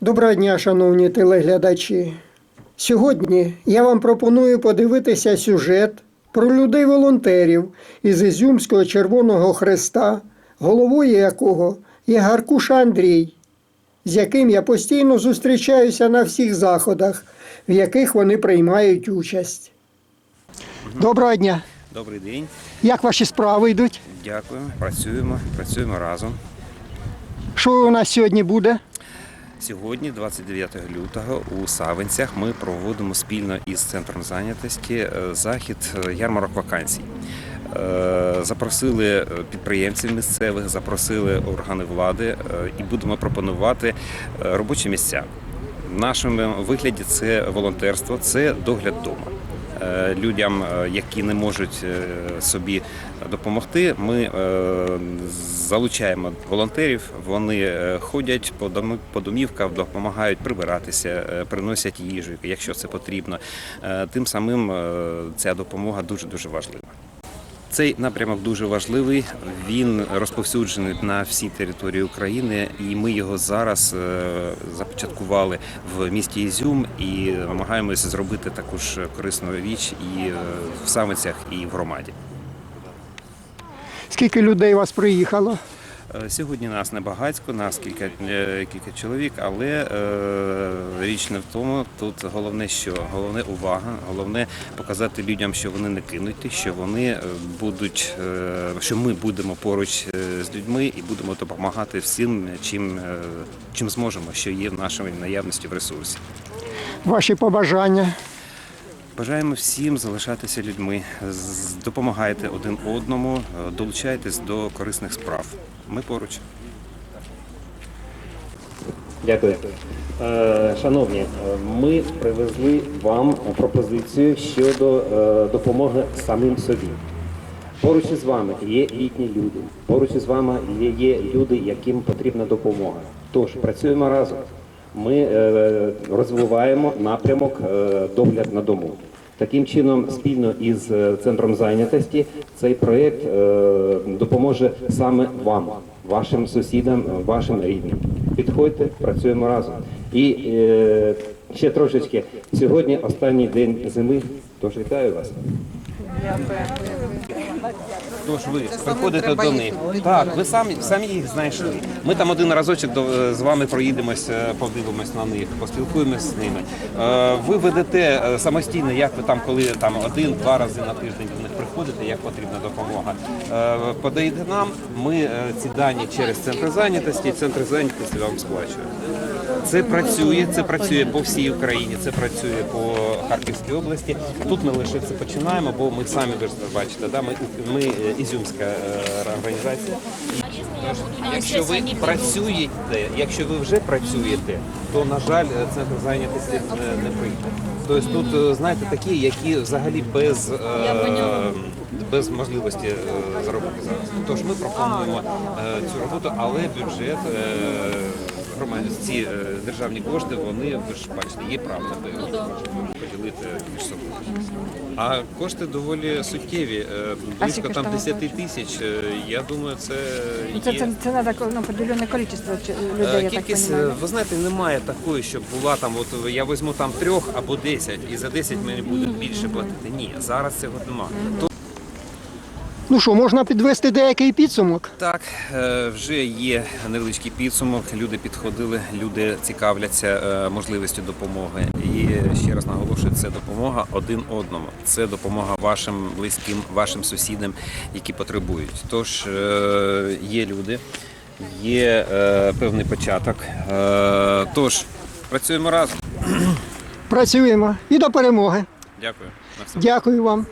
Доброго дня, шановні телеглядачі. Сьогодні я вам пропоную подивитися сюжет про людей-волонтерів із Ізюмського Червоного Хреста, головою якого є Гаркуша Андрій, з яким я постійно зустрічаюся на всіх заходах, в яких вони приймають участь. Доброго дня! Добрий день, Як ваші справи йдуть? дякую. Працюємо, працюємо разом. Що у нас сьогодні буде? Сьогодні, 29 лютого, у Савинцях ми проводимо спільно із центром зайнятості е, захід е, ярмарок вакансій. Е, Запросили підприємців місцевих, запросили органи влади і будемо пропонувати робочі місця. В нашому вигляді це волонтерство, це догляд вдома. Е, Людям, які не можуть собі допомогти, ми залучаємо волонтерів. Вони е, ходять по дому- по домівках, допомагають прибиратися, е, приносять їжу, якщо це потрібно. Е, Тим самим ця допомога дуже дуже важлива. Цей напрямок дуже важливий. Він розповсюджений на всій території України, і ми його зараз започаткували в місті Ізюм і намагаємося зробити таку ж корисну річ і в Самицях, і в громаді. Скільки людей у вас приїхало? Е, Сьогодні нас не багатько, нас кілька, е, кілька чоловік, але е, річ не в тому. Тут головне, що головне увага, головне показати людям, що вони не кинуті, що вони е, будуть, е, що ми будемо поруч з людьми і будемо допомагати всім, чим, е, чим зможемо, що є в нашій наявності в ресурсі. Ваші побажання? Бажаємо всім залишатися людьми, допомагайте один одному, долучайтесь до корисних справ. Ми поруч. Дякую. Е, Шановні, е, ми привезли вам пропозицію щодо е, допомоги самим собі. Поруч із вами є літні люди, поруч із вами є люди, яким потрібна допомога. Тож працюємо разом. Ми е, розвиваємо напрямок е, догляд на дому. Таким чином, спільно із е, центром зайнятості, цей проєкт допоможе саме вам, вашим сусідам, вашим рідним. Підходьте, працюємо разом. І ще трошечки. Сьогодні останній день зими, тож вітаю вас. Тож ви приходите до них. Так, ви самі самі їх знайшли. Ми там один разочок до- з вами проїдемось, е, подивимось на них, поспілкуємось з ними. Е, Ви ведете е, самостійно, як ви там, коли там один-два рази на тиждень до них приходите, як потрібна допомога. Е, Подаєте нам, ми е, ці дані через центр зайнятості, центр зайнятості вам сплачує. Це працює, це працює по всій Україні, це працює по Харківській області. Тут ми лише це починаємо, бо ми самі ви бачите, да, ми, ми е, ізюмська е, організація. Якщо ви працюєте, якщо ви вже працюєте, то на жаль, е, центр зайнятості не, не прийде. Тобто тут знаєте такі, які взагалі без, е, без можливості е, заробити зараз. Тож ми пропонуємо е, цю роботу, але бюджет. е, ці е, державні кошти, вони ви ж бачите, є правда поділити між собою. А кошти доволі суттєві, е, близько там ж 10 тисяч. Е, Я думаю, це Ну, Це, є. це, це треба ну, кількість людей, я так Кількість, ви знаєте, немає такої, щоб була там, от я візьму там трьох або десять, і за 10 мені будуть більше платити. Ні, зараз цього немає. Ну що, можна підвести деякий підсумок? Так, е, вже є невеличкий підсумок. Люди підходили, люди цікавляться е, можливістю допомоги. І ще раз наголошую, це допомога один одному. Це допомога вашим близьким, вашим сусідам, які потребують. Тож е, є люди, є певний початок. Тож працюємо разом. Працюємо і до перемоги. Дякую. Дякую вам.